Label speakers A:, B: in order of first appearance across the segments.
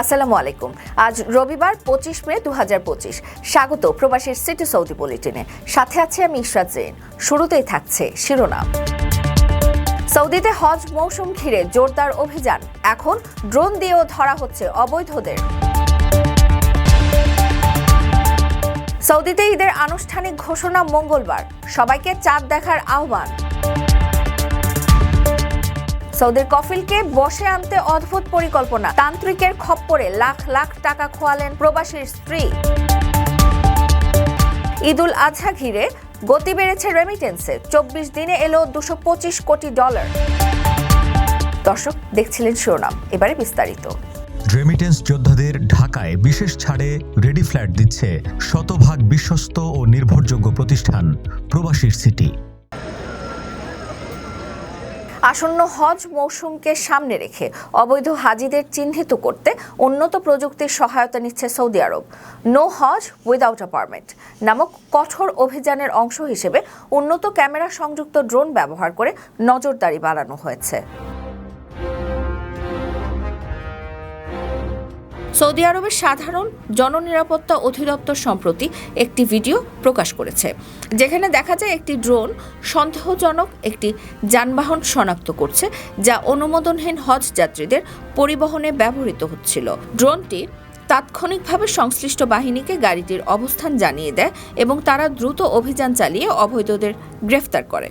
A: আসসালামু আলাইকুম। আজ রবিবার পঁচিশ মে দুহাজার পঁচিশ। স্বাগত প্রবাসীর সিটি সৌদি বুলেটিনে। সাথে আছে আমি ইশরাত জেন শুরুতেই থাকছে শিরোনাম। সৌদিতে হজ মৌসুম ঘিরে জোরদার অভিযান। এখন ড্রোন দিয়েও ধরা হচ্ছে অবৈধদের। সৌদিতে ঈদের আনুষ্ঠানিক ঘোষণা মঙ্গলবার। সবাইকে চাঁদ দেখার আহ্বান। সৌদির কফিলকে বসে আনতে অদ্ভুত পরিকল্পনা। তান্ত্রিকের খপ্পরে লাখ লাখ টাকা খোয়ালেন প্রবাসীর স্ত্রী। ঈদুল আজহা ঘিরে গতি বেড়েছে রেমিটেন্সে চব্বিশ দিনে এলো দুশো পঁচিশ কোটি ডলার দর্শক, দেখছিলেন শিরোনাম। এবারে বিস্তারিত।
B: রেমিটেন্স যোদ্ধাদের ঢাকায় বিশেষ ছাড়ে রেডি ফ্ল্যাট দিচ্ছে শতভাগ বিশ্বস্ত ও নির্ভরযোগ্য প্রতিষ্ঠান প্রবাসীর সিটি
A: আসন্ন হজ মৌসুমকে সামনে রেখে অবৈধ হাজিদের চিহ্নিত করতে উন্নত প্রযুক্তির সহায়তা নিচ্ছে Saudi Arab. No Hajj without a permit নামক কঠোর অভিযানের অংশ হিসেবে উন্নত ক্যামেরা সংযুক্ত ড্রোন ব্যবহার করে নজরদারি বাড়ানো হয়েছে। সৌদি আরবের সাধারণ জননিরাপত্তা অধিদপ্তর সম্প্রতি একটি ভিডিও প্রকাশ করেছে, যেখানে দেখা যায় একটি ড্রোন সন্দেহজনক একটি যানবাহন শনাক্ত করছে, যা অনুমোদনহীন হজ যাত্রীদের পরিবহনে ব্যবহৃত হচ্ছিল। ড্রোনটি তাৎক্ষণিকভাবে সংশ্লিষ্ট বাহিনীকে গাড়িটির অবস্থান জানিয়ে দেয় এবং তারা দ্রুত অভিযান চালিয়ে অবৈধদের গ্রেফতার করে।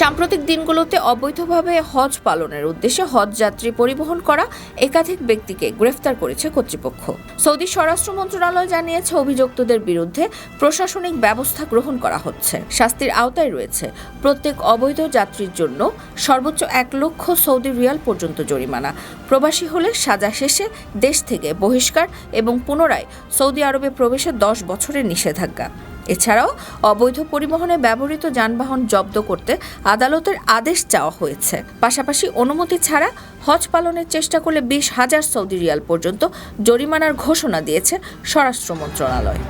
A: সাম্প্রতিক দিনগুলোতে অবৈধভাবে হজ পালনের উদ্দেশ্যে হজ যাত্রী পরিবহন করা একাধিক ব্যক্তিকে গ্রেফতার করেছে কর্তৃপক্ষ। সৌদি স্বরাষ্ট্র মন্ত্রণালয় জানিয়েছে অভিযুক্তদের বিরুদ্ধে প্রশাসনিক ব্যবস্থা গ্রহণ করা হচ্ছে। শাস্তির আওতায় রয়েছে। প্রত্যেক অবৈধ যাত্রীর জন্য সর্বোচ্চ এক লক্ষ সৌদি রিয়াল পর্যন্ত জরিমানা। প্রবাসী হলে সাজা শেষে দেশ থেকে বহিষ্কার এবং পুনরায় সৌদি আরবে প্রবেশে দশ বছরের নিষেধাজ্ঞা। এছাড়াও অবৈধ পরিবহনে ব্যবহৃত যানবাহন জব্দ করতে আদালতের আদেশ চাওয়া হয়েছে। পাশাপাশি অনুমতি ছাড়া হজ পালনের চেষ্টা করলে বিশ হাজার সৌদি রিয়াল পর্যন্ত জরিমানার ঘোষণা দিয়েছে স্বরাষ্ট্র মন্ত্রণালয়।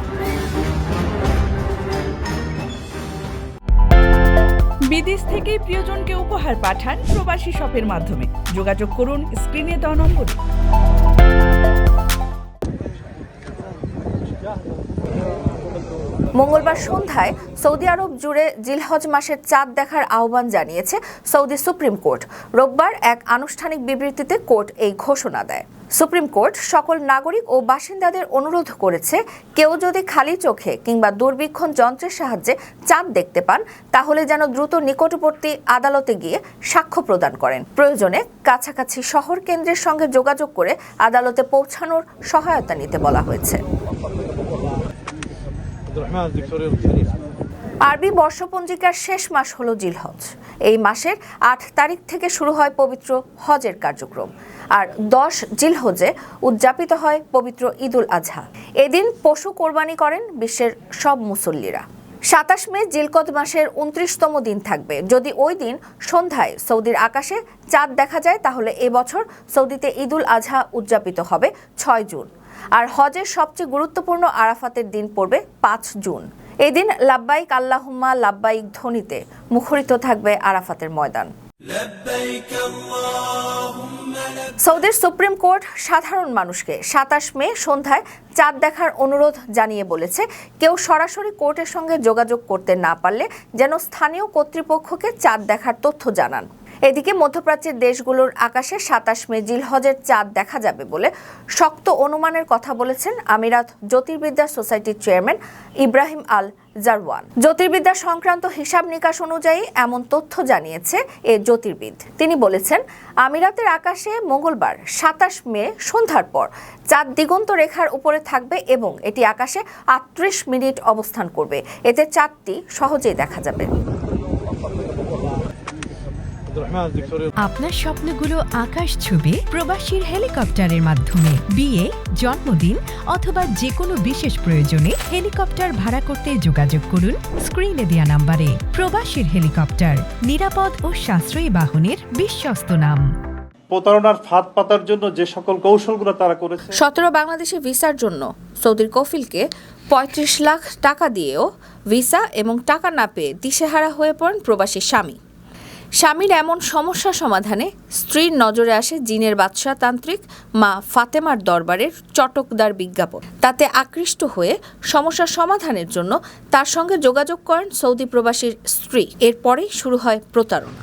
C: বিদেশ থেকে প্রিয়জনকে উপহার পাঠান প্রবাসী শপের মাধ্যমে। যোগাযোগ করুন স্ক্রিনে দেওয়া নম্বরে।
A: মঙ্গলবার সন্ধ্যায় সৌদি আরব জুড়ে জিলহজ মাসের চাঁদ দেখার আহ্বান জানিয়েছে সৌদি সুপ্রিম কোর্ট। রোববার এক আনুষ্ঠানিক বিবৃতিতে কোর্ট এই ঘোষণা দেয়। সুপ্রিম কোর্ট সকল নাগরিক ও বাসিন্দাদের অনুরোধ করেছে, কেউ যদি খালি চোখে কিংবা দূরবীক্ষণ যন্ত্রের সাহায্যে চাঁদ দেখতে পান, তাহলে যেন দ্রুত নিকটবর্তী আদালতে গিয়ে সাক্ষ্য প্রদান করেন। প্রয়োজনে কাছাকাছি শহর কেন্দ্রের সঙ্গে যোগাযোগ করে আদালতে পৌঁছানোর সহায়তা নিতে বলা হয়েছে। আরবি বর্ষপঞ্জিকার শেষ মাস হলো জিলহজ। এই মাসের আট তারিখ থেকে শুরু হয় পবিত্র হজের কার্যক্রম। আর দশ জিলহজে উদযাপিত হয় পবিত্র ঈদুল আজহা। এদিন পশু কোরবানি করেন বিশ্বের সব মুসল্লিরা। সাতাশ মে জিলকদ মাসের উনত্রিশতম দিন থাকবে। যদি ওই দিন সন্ধ্যায় সৌদির আকাশে চাঁদ দেখা যায়, তাহলে এবছর সৌদিতে ঈদুল আজহা উদযাপিত হবে ছয় জুন। আর হজের সবচেয়ে গুরুত্বপূর্ণ আরাফাতের দিন পড়বে পাঁচ জুন। এদিন লাব্বাইক আল্লাহুম্মা লাব্বাইক ধ্বনিতে মুখরিত থাকবে আরাফাতের ময়দান। সৌদির সুপ্রিম কোর্ট সাধারণ মানুষকে সাতাশ মে সন্ধ্যায় চাঁদ দেখার অনুরোধ জানিয়ে বলেছে, কেউ সরাসরি কোর্টের সঙ্গে যোগাযোগ করতে না পারলে যেন স্থানীয় কর্তৃপক্ষকে চাঁদ দেখার তথ্য জানান। এদিকে মধ্যপ্রাচ্যের দেশগুলোর আকাশে সাতাশ মে জিলহজের চাঁদ দেখা যাবে বলে শক্ত অনুমানের কথা বলেছেন আমিরাত জ্যোতির্বিদ্যা সোসাইটির চেয়ারম্যান ইব্রাহিম আল জারওয়ান। জ্যোতির্বিদ্যা সংক্রান্ত হিসাব নিকাশ অনুযায়ী এমন তথ্য জানিয়েছে এ জ্যোতির্বিদ। তিনি বলেছেন, আমিরাতের আকাশে মঙ্গলবার সাতাশ মে সন্ধ্যার পর চাঁদ দিগন্ত রেখার উপরে থাকবে এবং এটি আকাশে আটত্রিশ মিনিট অবস্থান করবে। এতে চাঁদটি সহজেই দেখা যাবে।
D: আপনার স্বপ্নগুলো আকাশ ছুবে প্রবাসীর হেলিকপ্টারের মাধ্যমে। বিয়ে জন্মদিন অথবা যে কোনো বিশেষ প্রয়োজনে হেলিকপ্টার ভাড়া করতে যোগাযোগ করুন স্ক্রিনে দেওয়া নাম্বারে। প্রবাসীর হেলিকপ্টার নিরাপদ ও সাশ্রয়ী বাহনের বিশ্বস্ত নাম।
E: প্রতারণার ফাঁদ পাতার জন্য যে সকল কৌশলগুলো তারা করেছে।
A: সতেরো বাংলাদেশি ভিসার জন্য সৌদির কফিলকে পঁয়ত্রিশ লাখ টাকা দিয়েও ভিসা এবং টাকা না পেয়ে দিশেহারা হয়ে পড়েন প্রবাসী স্বামী। স্বামীর এমন সমস্যা সমাধানে স্ত্রীর নজরে আসে জিনের বাদশাহ তান্ত্রিক মা ফাতেমার দরবারের চটকদার বিজ্ঞাপন। তাতে আকৃষ্ট হয়ে সমস্যা সমাধানের জন্য তার সঙ্গে যোগাযোগ করেন সৌদি প্রবাসীর স্ত্রী। এরপরেই শুরু হয় প্রতারণা।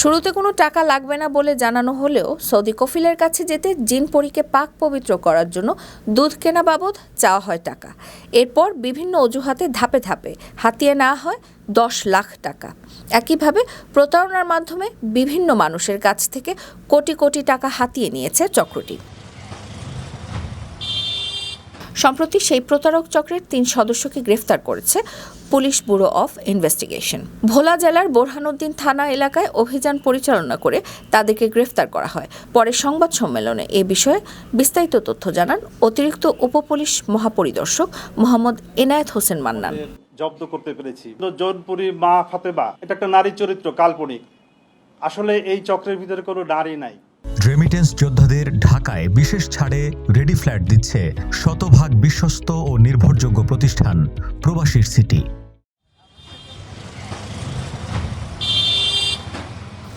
A: শুরুতে কোনো টাকা লাগবে না বলে জানানো হলেও সৌদি কফিলের কাছে যেতে জিন পরীকে পাক পবিত্র করার জন্য দুধ কেনা বাবদ চাওয়া হয় টাকা। এরপর বিভিন্ন অজুহাতে ধাপে ধাপে হাতিয়ে নেওয়া হয় দশ লাখ টাকা। একইভাবে প্রতারণার মাধ্যমে বিভিন্ন মানুষের কাছ থেকে কোটি কোটি টাকা হাতিয়ে নিয়েছে চক্রটি। সম্প্রতি সেই প্রতারক চক্রের তিন সদস্যকে গ্রেফতার করেছে police bureau of investigation. Bhola জেলার বোরহানুদ্দিন থানা এলাকায় অভিযান পরিচালনা করে তাদেরকে গ্রেফতার করা হয়। পরে সংবাদ সম্মেলনে এ বিষয়ে বিস্তারিত তথ্য জানান অতিরিক্ত উপপুলিশ মহাপরিদর্শক মোহাম্মদ এনায়েত হোসেন মান্নান।
E: জব্দ করতে পেরেছি। জৌনপুরি মা ফাতেমা এটা একটা নারী চরিত্র কাল্পনিক। আসলে এই চক্রের ভিতরে কোনো নারী নাই।
B: রেমিটেন্স যোদ্ধাদের ঢাকায় বিশেষ ছাড়ে রেডি ফ্ল্যাট দিচ্ছে শতভাগ বিশ্বস্ত ও নির্ভরযোগ্য প্রতিষ্ঠান, প্রবাসীর সিটি।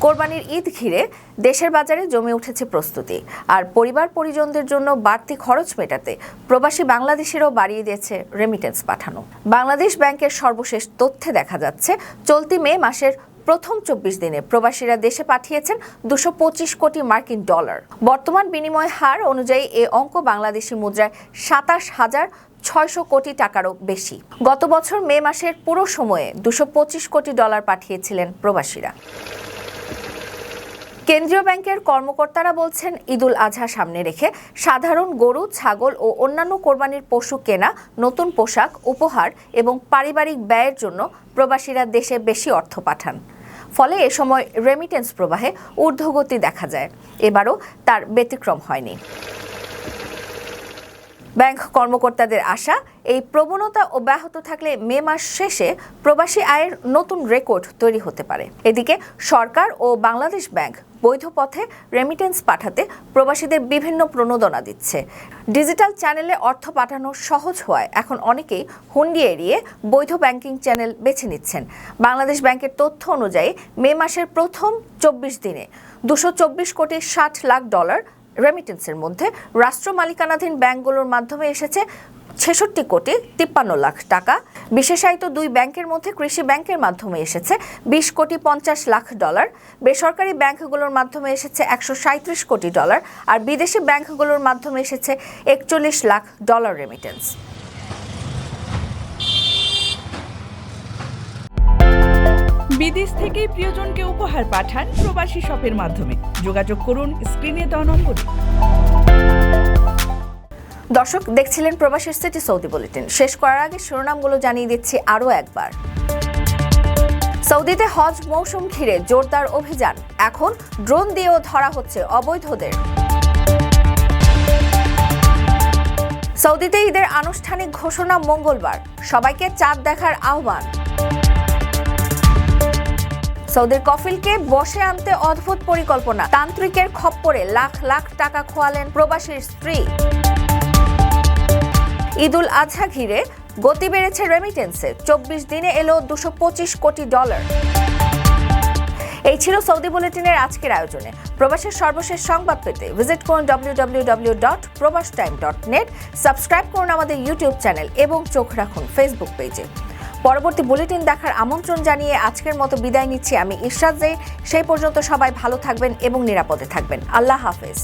A: কোরবানির ঈদ ঘিরে দেশের বাজারে জমে উঠেছে প্রস্তুতি, আর পরিবার পরিজনদের জন্য বাড়তি খরচ মেটাতে প্রবাসী বাংলাদেশিরাও বাড়িয়ে দিয়েছে রেমিটেন্স পাঠানো। বাংলাদেশ ব্যাংকের সর্বশেষ তথ্যে দেখা যাচ্ছে, চলতি মে মাসের প্রথম চব্বিশ দিনে প্রবাসীরা দেশে পাঠিয়েছেন দুশো পঁচিশ কোটি মার্কিন ডলার। বর্তমান বিনিময় হার অনুযায়ী এ অঙ্ক বাংলাদেশি মুদ্রায় সাতাশ হাজার ছয়শো কোটি টাকারও বেশি। গত বছর মে মাসের পুরো সময়ে দুশো পঁচিশ কোটি ডলার পাঠিয়েছিলেন প্রবাসীরা। কেন্দ্রীয় ব্যাংকের কর্মকর্তারা বলছেন, ঈদুল আজহা সামনে রেখে সাধারণ গরু, ছাগল ও অন্যান্য কোরবানির পশু কেনা, নতুন পোশাক, উপহার এবং পারিবারিক ব্যয়ের জন্য প্রবাসীরা দেশে বেশি অর্থ পাঠান। ফলে এ সময় রেমিটেন্স প্রবাহে ঊর্ধ্বগতি দেখা যায়। এবারও তার ব্যতিক্রম হয়নি। ব্যাংক কর্মকর্তাদের আশা, এই প্রবণতা অব্যাহত থাকলে মে মাস শেষে প্রবাসী আয়ের নতুন রেকর্ড তৈরি হতে পারে। এদিকে সরকার ও বাংলাদেশ ব্যাংক বৈধ পথে রেমিটেন্স পাঠাতে প্রবাসীদের বিভিন্ন প্রণোদনা দিচ্ছে। ডিজিটাল চ্যানেলে অর্থ পাঠানো সহজ হওয়ায় এখন অনেকেই হুন্ডি এড়িয়ে বৈধ ব্যাংকিং চ্যানেল বেছে নিচ্ছেন। বাংলাদেশ ব্যাংকের তথ্য অনুযায়ী মে মাসের প্রথম চব্বিশ দিনে দুশো কোটি ষাট লাখ ডলার রেমিটেন্সের মধ্যে রাষ্ট্র মালিকানাধীন ব্যাংকগুলোর মাধ্যমে এসেছে ছেষট্টি কোটি তিপ্পান্ন লাখ টাকা। বিশেষায়িত দুই ব্যাংকের মধ্যে কৃষি ব্যাংকের মাধ্যমে এসেছে বিশ কোটি পঞ্চাশ লাখ ডলার। বেসরকারি ব্যাংকগুলোর মাধ্যমে এসেছে একশো সাঁত্রিশ কোটি ডলার। আর বিদেশি ব্যাংকগুলোর মাধ্যমে এসেছে একচল্লিশ লাখ ডলার রেমিটেন্স
C: বিদেশ থেকে প্রিয়জনকে উপহার পাঠান প্রবাসী শপের মাধ্যমে। যোগাযোগ করুন স্ক্রিনে দেওয়া নম্বরে।
A: দর্শক, দেখছিলেন প্রবাসীর সিটি সৌদি বুলেটিন। শেষ করার আগে শিরোনামগুলো জানিয়ে দিচ্ছি আরও একবার। সৌদিতে হজ মৌসুম ঘিরে জোরদার অভিযান। এখন ড্রোন দিয়েও ধরা হচ্ছে অবৈধদের। সৌদিতে ঈদের আনুষ্ঠানিক ঘোষণা মঙ্গলবার। সবাইকে চাঁদ দেখার আহ্বান। সৌদির কফিলকে বসে আনতে অদ্ভুত পরিকল্পনা। তান্ত্রিকের খপ্পরে লাখ লাখ টাকা খোয়ালেন প্রবাসীর স্ত্রী। ঈদুল আজহা ঘিরে গতি বেড়েছে রেমিটেন্সে চব্বিশ দিনে এলো দুশো কোটি ডলার এই ছিল সৌদি বুলেটিনের আজকের আয়োজনে। প্রবাসের সর্বশেষ সংবাদ পেতে ভিজিট করুন W dot Probash time dot net subscribe করুন আমাদের ইউটিউব চ্যানেল এবং চোখ রাখুন ফেসবুক পেজে পরবর্তী বুলেটিন দেখার আমন্ত্রণ জানিয়ে আজকের মতো বিদায় নিচ্ছি আমি ইরশাদ জে সেই পর্যন্ত সবাই ভালো থাকবেন এবং নিরাপদে থাকবেন। আল্লাহ হাফেজ।